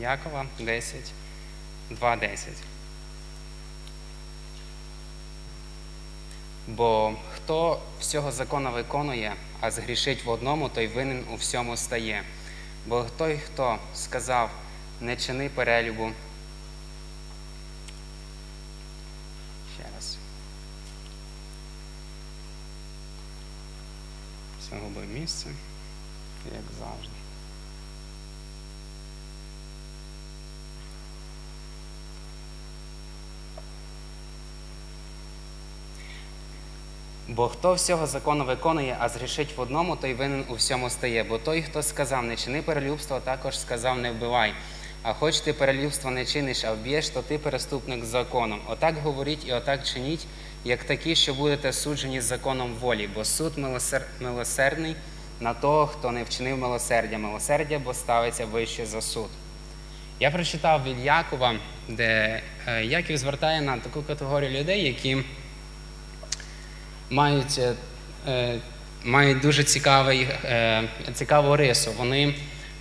Якова 10, 2, 10. Бо хто всього закона виконує, а згрішить в одному, той винен у всьому стає. Бо той, хто сказав, не чини перелюбу. Ще раз. Загубив місце, як завжди. Бо хто всього закону виконує, а згрішить в одному, той винен у всьому стає. Бо той, хто сказав, не чини перелюбство, також сказав, не вбивай. А хоч ти перелюбство не чиниш, а вб'єш, то ти переступник з законом. Отак говоріть і отак чиніть, як такі, що будете суджені з законом волі, бо суд милосер... милосердний на того, хто не вчинив милосердя. Милосердя, бо ставиться вище за суд. Я прочитав від Якова, де е, Яків звертає на таку категорію людей, які мають, е, мають дуже цікавий, е, цікаву рису. Вони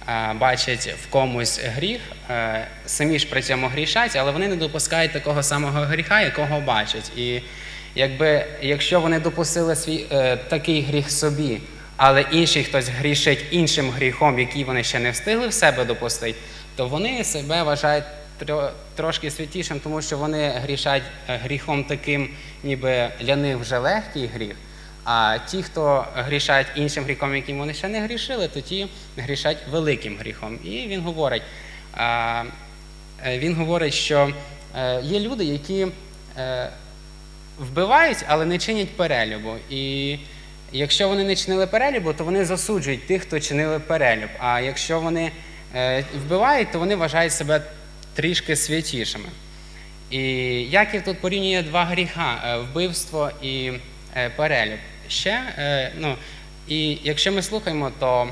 е, бачать в комусь гріх, самі ж при цьому грішать, але вони не допускають такого самого гріха, якого бачать. І якби, якщо вони допустили свій такий гріх собі, але інший хтось грішить іншим гріхом, який вони ще не встигли в себе допустити, то вони себе вважають трошки святішим, тому що вони грішать е, гріхом таким, ніби для них вже легкий гріх. А ті, хто грішать іншим гріхом, яким вони ще не грішили, то ті грішать великим гріхом. І він говорить, е, він говорить, що е, є люди, які вбивають, але не чинять перелюбу. І якщо вони не чинили перелюбу, то вони засуджують тих, хто чинили перелюб. А якщо вони вбивають, то вони вважають себе трішки святішими. І Яків тут порівнює два гріха е, вбивство і е, перелюб. Ще, е, ну, і якщо ми слухаємо, то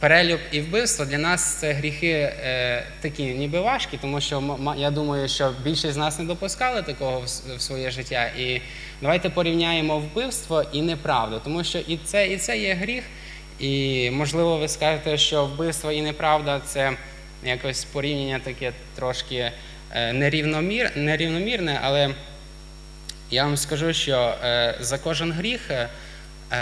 перелюб і вбивство для нас це гріхи такі ніби важкі, тому що я думаю, що більшість з нас не допускали такого в своє життя. І давайте порівняємо вбивство і неправду, тому що і це, і це є гріх. І можливо, ви скажете, що вбивство і неправда це якось порівняння таке трошки е, нерівномір, нерівномірне, але я вам скажу, що е, за кожен гріх е,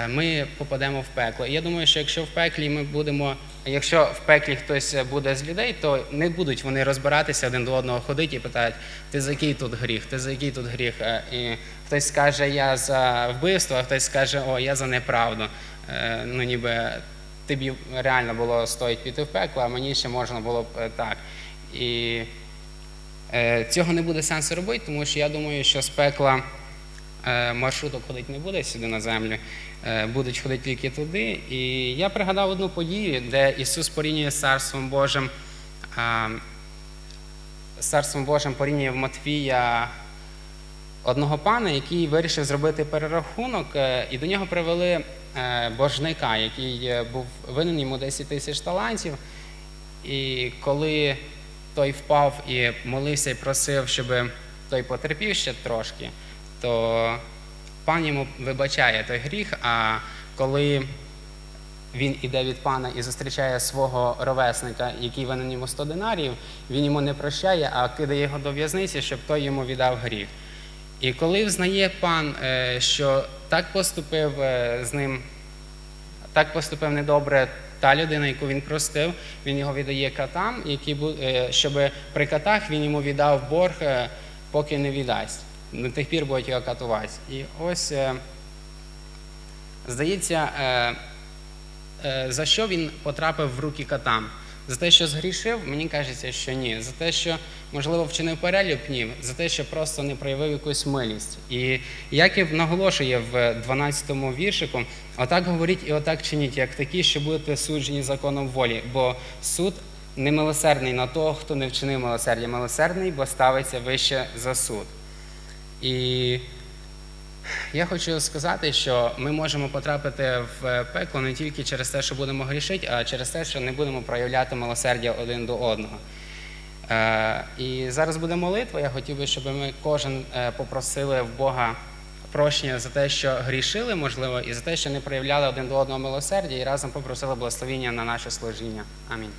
ми попадемо в пекло. І я думаю, що якщо в пеклі ми будемо, якщо в пеклі хтось буде з людей, то не будуть вони розбиратися один до одного ходити і питають, ти за який тут гріх, ти за який тут гріх. І хтось скаже, я за вбивство, а хтось скаже, о, я за неправду. Ну, ніби тобі реально було стоїть піти в пекло, а мені ще можна було б е, так. І Е, Цього не буде сенсу робити, тому що я думаю, що з пекла е, маршруток ходити не буде сюди на землю, будуть ходити тільки туди. І я пригадав одну подію, де Ісус порівнює з Царством Божим. З Царством Божим порівнює в Матвія одного пана, який вирішив зробити перерахунок, і до нього привели боржника, який е, був винен йому 10 тисяч талантів. І коли той впав і молився і просив, щоб той потерпів ще трошки, то пан йому вибачає той гріх. А коли він іде від пана і зустрічає свого ровесника, який винен йому 100 динарів, він йому не прощає, а кидає його до в'язниці, щоб той йому віддав гріх. І коли взнає пан, е, що так поступив е, з ним так поступив недобре та людина, яку він простив, він його віддає катам, які, е, щоб при катах він йому віддав борг, поки не віддасть. До тих пір будуть його катувати. І ось, здається, за що він потрапив в руки катам? За те, що згрішив, мені кажеться, що ні. За те, що, можливо, вчинив перелюб, ні. За те, що просто не проявив якусь милість. І Яків наголошує в 12-му віршику, отак говоріть і отак чиніть, як такі, що будете суджені законом волі, бо суд не милосердний на того, хто не вчинив милосердя. Милосердний, бо ставиться вище за суд. І я хочу сказати, що ми можемо потрапити в пекло не тільки через те, що будемо грішити, а через те, що не будемо проявляти милосердя один до одного. Е, І зараз буде молитва. Я хотів би, щоб ми кожен е, попросили в Бога прощення за те, що грішили, можливо, і за те, що не проявляли один до одного милосердя, і разом попросили благословіння на наше служіння. Амінь.